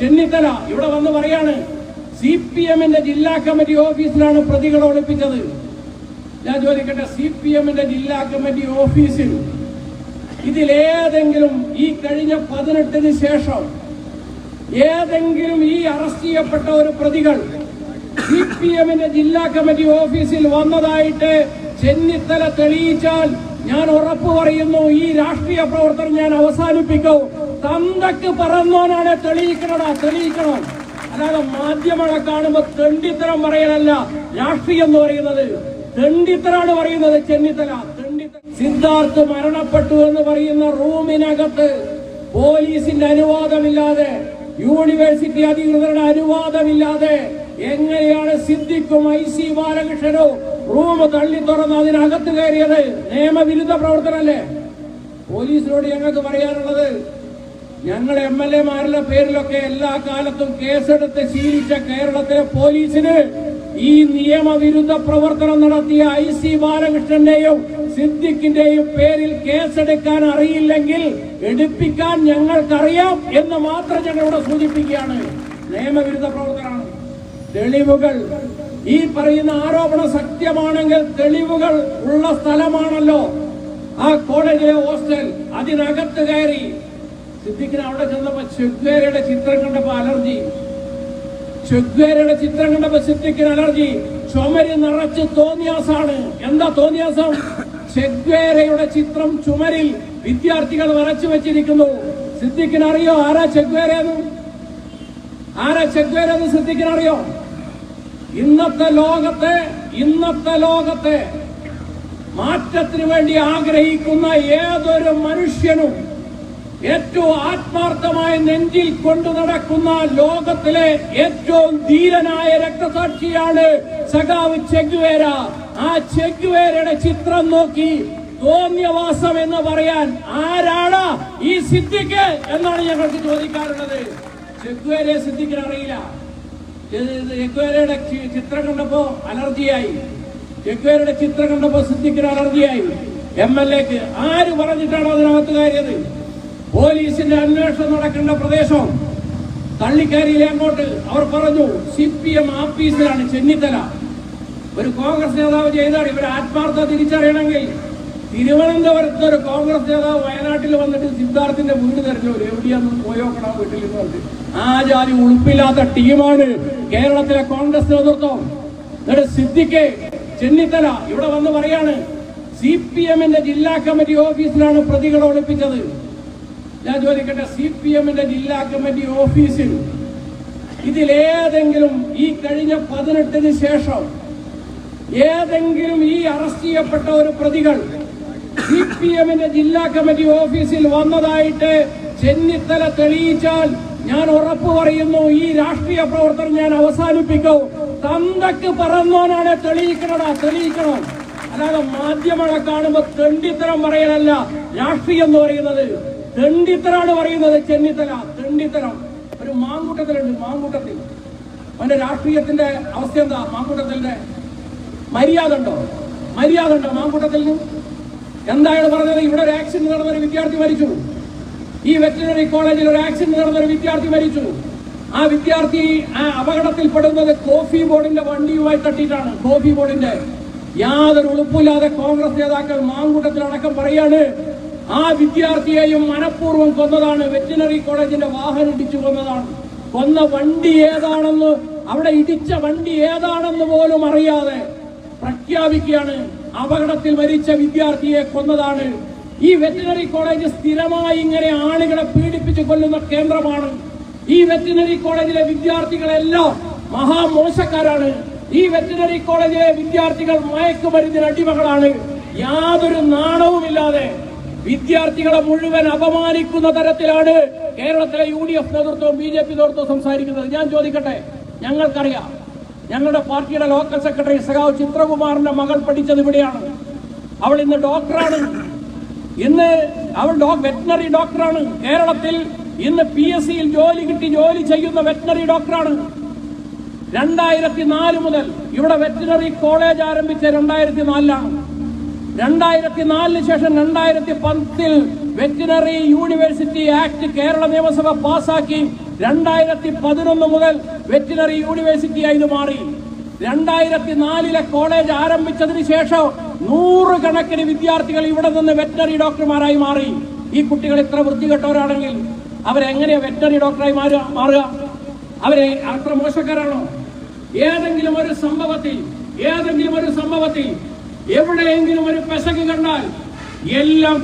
ചെന്നിത്തല ഇവിടെ വന്ന് പറയാണ് സി പി എമ്മിന്റെ ജില്ലാ കമ്മിറ്റി ഓഫീസിലാണ് പ്രതികൾ ഒളിപ്പിച്ചത്. ഞാൻ ചോദിക്കട്ടെ സി പി എമ്മിന്റെ ജില്ലാ കമ്മിറ്റി ഓഫീസിൽ ഇതിലേതെങ്കിലും ഈ കഴിഞ്ഞ പതിനെട്ടിന് ശേഷം ഏതെങ്കിലും ഈ അറസ്റ്റ് ചെയ്യപ്പെട്ട ഒരു പ്രതികൾ സി പി എമ്മിന്റെ ജില്ലാ കമ്മിറ്റി ഓഫീസിൽ വന്നതായിട്ട് ചെന്നിത്തല തെളിയിച്ചാൽ ഞാൻ ഉറപ്പു പറയുന്നു ഈ രാഷ്ട്രീയ പ്രവർത്തനം ഞാൻ അവസാനിപ്പിക്കും. തന്തക്ക് പറന്നോനാണ് തെളിയിക്കണടാ തെളിയിക്കണം. അല്ലാതെ മാധ്യമങ്ങളെ കാണുമ്പോ തെണ്ടിത്തരം പറയലല്ല. രാഷ്ട്രീയം എന്ന് പറയുന്നത്. തെണ്ടിത്തരാണ് പറയുന്നത് ചെന്നിത്തല. സിദ്ധാർത്ഥ് മരണപ്പെട്ടു എന്ന് പറയുന്ന റൂമിനകത്ത് പോലീസിന്റെ അനുവാദമില്ലാതെ യൂണിവേഴ്സിറ്റി അധികൃതരുടെ അനുവാദമില്ലാതെ എങ്ങനെയാണ് സിദ്ദിഖും ഐ സി ബാലകൃഷ്ണനോ റൂം തള്ളി തുറന്ന് അതിനകത്ത് കയറിയത്? നിയമവിരുദ്ധ പ്രവർത്തനല്ലേ പോലീസിനോട് ഞങ്ങൾക്ക് പറയാനുള്ളത് ഞങ്ങൾ എം എൽ എമാരുടെ പേരിലൊക്കെ എല്ലാ കാലത്തും കേസെടുത്ത് ശീലിച്ച കേരളത്തിലെ പോലീസിന് ഈ നിയമവിരുദ്ധ പ്രവർത്തനം നടത്തിയ ഐ സി ബാലകൃഷ്ണന്റെയും സിദ്ദിഖിന്റെയും പേരിൽ കേസെടുക്കാൻ അറിയില്ലെങ്കിൽ എടുപ്പിക്കാൻ ഞങ്ങൾക്കറിയാം എന്ന് മാത്രം ഞങ്ങൾ ഇവിടെ സൂചിപ്പിക്കുകയാണ്. നിയമവിരുദ്ധ പ്രവർത്തനമാണ്. തെളിവുകൾ. ഈ പറയുന്ന ആരോപണം സത്യമാണെങ്കിൽ തെളിവുകൾ ഉള്ള സ്ഥലമാണല്ലോ. ആ കോളേജിലെ ഹോസ്റ്റൽ. അതിനകത്ത് കയറി സിദ്ദിഖിന് അവിടെ ചെന്നപ്പോ ചെഗ്വേരയുടെ ചിത്രം കണ്ടപ്പോ അലർജി. ചെഗ്വേരയുടെ ചിത്രം കണ്ടപ്പോ സിദ്ദിഖിന് അലർജി. ചുമരി നിറച്ച് തോന്നിയാസാണ്. എന്താ തോന്നിയാസം? ചെഗ്വേരയുടെ ചിത്രം ചുമരിൽ വിദ്യാർത്ഥികൾ വരച്ചു വെച്ചിരിക്കുന്നു. സിദ്ദിഖിന് അറിയോ ആരാ ചെഗ്വേരെന്ന് ആരാ ചെഗ്വേരെന്ന് സിദ്ദിഖിന് അറിയോ ഇന്നത്തെ ലോകത്തെ ഇന്നത്തെ ലോകത്തെ മാറ്റത്തിന് വേണ്ടി ആഗ്രഹിക്കുന്ന ഏതൊരു മനുഷ്യനും ഏറ്റവും ആത്മാർത്ഥമായ നെഞ്ചിൽ കൊണ്ടു നടക്കുന്ന ലോകത്തിലെ ഏറ്റവും ധീരനായ രക്തസാക്ഷിയാണ് സഖാവ് ചെഗ്വേര. ആ ചെഗ്വേരയുടെ ചിത്രം നോക്കി തോന്നിയവാസം എന്ന് പറയാൻ ആരാണ് ഈ സിദ്ധിക്ക് എന്നാണ് ഞങ്ങൾക്ക് ചോദിക്കാറുള്ളത്. ചെഗ്വേരെ സിദ്ധിക്കാൻ അറിയില്ല. ചെഗ്വേരയുടെ ചിത്രം കണ്ടപ്പോ അലർജിയായി. ചെഗ്വേരയുടെ ചിത്രം കണ്ടപ്പോ സിദ്ധിക്കിന് അലർജിയായി. എം എൽ എക്ക് ആര് പറഞ്ഞിട്ടാണ് അതിനകത്ത് കയറിയത്? പോലീസിന്റെ അന്വേഷണം നടക്കേണ്ട പ്രദേശം തള്ളിക്കയറിയിലെ അങ്ങോട്ട്. അവർ പറഞ്ഞു സി പി എം ആഫീസിലാണ് ചെന്നിത്തല. ഒരു കോൺഗ്രസ് നേതാവ് ചെയ്താൽ ഇവർ ആത്മാർത്ഥ തിരിച്ചറിയണമെങ്കിൽ തിരുവനന്തപുരത്ത് ഒരു കോൺഗ്രസ് നേതാവ് വയനാട്ടിൽ വന്നിട്ട് സിദ്ധാർത്ഥിന്റെ വീട് തെരഞ്ഞു എവിടെയാന്ന് പോയോക്കണം വീട്ടിൽ നിന്ന് പറഞ്ഞു ആ ജാതി ഉളുപ്പില്ലാത്ത ടീമാണ് കേരളത്തിലെ കോൺഗ്രസ് നേതൃത്വം. എന്നിട്ട് സിദ്ദിഖ് ചെന്നിത്തല ഇവിടെ വന്ന് പറയാണ് സി പി എമ്മിന്റെ ജില്ലാ കമ്മിറ്റി ഓഫീസിലാണ് പ്രതികളെ ഒളിപ്പിച്ചത്. ഞാൻ ചോദിക്കട്ടെ സി പി എമ്മിന്റെ ജില്ലാ കമ്മിറ്റി ഓഫീസിൽ ഇതിലേതെങ്കിലും ഈ കഴിഞ്ഞ പതിനെട്ടിന് ശേഷം ഏതെങ്കിലും ഈ അറസ്റ്റ് ചെയ്യപ്പെട്ട ഒരു പ്രതികൾ സി പി എമ്മിന്റെ ജില്ലാ കമ്മിറ്റി ഓഫീസിൽ വന്നതായിട്ട് ചെന്നിത്തല തെളിയിച്ചാൽ ഞാൻ ഉറപ്പ് പറയുന്നു ഈ രാഷ്ട്രീയ പ്രവർത്തനം ഞാൻ അവസാനിപ്പിക്കും. തന്തക്ക് പറന്നോനാണ് തെളിയിക്കണടാ തെളിയിക്കണം. അല്ലാതെ മാധ്യമങ്ങളെ കാണുമ്പോ തെണ്ടിത്തരം പറയലല്ല രാഷ്ട്രീയം എന്ന് പറയുന്നത്. തെണ്ടിത്തരാണ് പറയുന്നത് ചെന്നിത്തല തെണ്ടിത്തരം ഒരു മാങ്കൂട്ടത്തിലുണ്ട് മാങ്കൂട്ടത്തിൽ. അവന്റെ രാഷ്ട്രീയത്തിന്റെ അവസ്ഥ എന്താ? മാങ്കൂട്ടത്തിന്റെ മര്യാദ ഉണ്ടോ? മര്യാദ ഉണ്ടോ മാങ്കൂട്ടത്തിൽ എന്താണ് പറഞ്ഞത്? ഇവിടെ ഒരു ആക്സിഡന്റ് നടന്ന ഒരു വിദ്യാർത്ഥി മരിച്ചു. ഈ വെറ്റിനറി കോളേജിൽ ഒരു ആക്സിഡന്റ് നടന്ന ഒരു വിദ്യാർത്ഥി മരിച്ചു. ആ വിദ്യാർത്ഥി ആ അപകടത്തിൽപ്പെടുന്നത് കോഫി ബോർഡിന്റെ വണ്ടിയുമായി തട്ടിയിട്ടാണ്. കോഫി ബോർഡിന്റെ യാതൊരു ഉളുപ്പില്ലാതെ കോൺഗ്രസ് നേതാക്കൾ മാങ്കൂട്ടത്തിൽ അടക്കം പറയാണ് ആ വിദ്യാർത്ഥിയെയും മനഃപൂർവം കൊന്നതാണ് വെറ്റിനറി കോളേജിന്റെ വാഹനം ഇടിച്ചു കൊന്നതാണ്. കൊന്ന വണ്ടി ഏതാണെന്ന് അവിടെ ഇടിച്ച വണ്ടി ഏതാണെന്ന് പോലും അറിയാതെ പ്രഖ്യാപിക്കുകയാണ്. അപകടത്തിൽ മരിച്ച വിദ്യാർത്ഥിയെ കൊന്നതാണ്. ഈ വെറ്റിനറി കോളേജ് സ്ഥിരമായി ഇങ്ങനെ ആളുകളെ പീഡിപ്പിച്ചു കൊല്ലുന്ന കേന്ദ്രമാണ്. ഈ വെറ്റിനറി കോളേജിലെ വിദ്യാർത്ഥികളെല്ലാം മഹാമോശക്കാരാണ്. ഈ വെറ്റിനറി കോളേജിലെ വിദ്യാർത്ഥികൾ മയക്കുമരുന്നിന് അടിമകളാണ്. യാതൊരു നാണവുമില്ലാതെ വിദ്യാർത്ഥികളെ മുഴുവൻ അപമാനിക്കുന്ന തരത്തിലാണ് കേരളത്തിലെ യു ഡി എഫ് നേതൃത്വവും ബി ജെ പി നേതൃത്വവും സംസാരിക്കുന്നത്. ഞാൻ ചോദിക്കട്ടെ ഞങ്ങൾക്കറിയാം. ഞങ്ങളുടെ പാർട്ടിയുടെ ലോക്കൽ സെക്രട്ടറി സഖാവ് ചിത്രകുമാറിന്റെ മകൾ പഠിച്ചത് ഇവിടെയാണ്. അവൾ ഇന്ന് ഡോക്ടറാണ്. ഇന്ന് അവൾ വെറ്റിനറി ഡോക്ടറാണ്. കേരളത്തിൽ ഇന്ന് പി എസ് സിയിൽ ജോലി കിട്ടി ജോലി ചെയ്യുന്ന വെറ്റിനറി ഡോക്ടറാണ്. രണ്ടായിരത്തി നാല് മുതൽ ഇവിടെ വെറ്റിനറി കോളേജ് ആരംഭിച്ച രണ്ടായിരത്തി നാലിലാണ് രണ്ടായിരത്തി നാലിന് ശേഷം രണ്ടായിരത്തി പത്തിൽ വെറ്റിനറി യൂണിവേഴ്സിറ്റി ആക്ട് കേരള നിയമസഭ പാസാക്കി. രണ്ടായിരത്തി പതിനൊന്ന് മുതൽ വെറ്റിനറി യൂണിവേഴ്സിറ്റിയായി ഇത് മാറി. രണ്ടായിരത്തി നാലിലെ കോളേജ് ആരംഭിച്ചതിന് ശേഷം നൂറുകണക്കിന് വിദ്യാർത്ഥികൾ ഇവിടെ നിന്ന് വെറ്റിനറി ഡോക്ടർമാരായി മാറി. ഈ കുട്ടികൾ ഇത്ര വൃത്തികെട്ടവരാണെങ്കിൽ അവരെങ്ങനെയാ വെറ്റിനറി ഡോക്ടറായി മാറുക? അവരെ അത്ര മോശക്കാരാണോ? ഏതെങ്കിലും ഒരു സംഭവത്തിൽ ഏതെങ്കിലും ഒരു സംഭവത്തിൽ എവിടെയെങ്കിലും ഒരു പെസക് കണ്ടാൽ എല്ലാം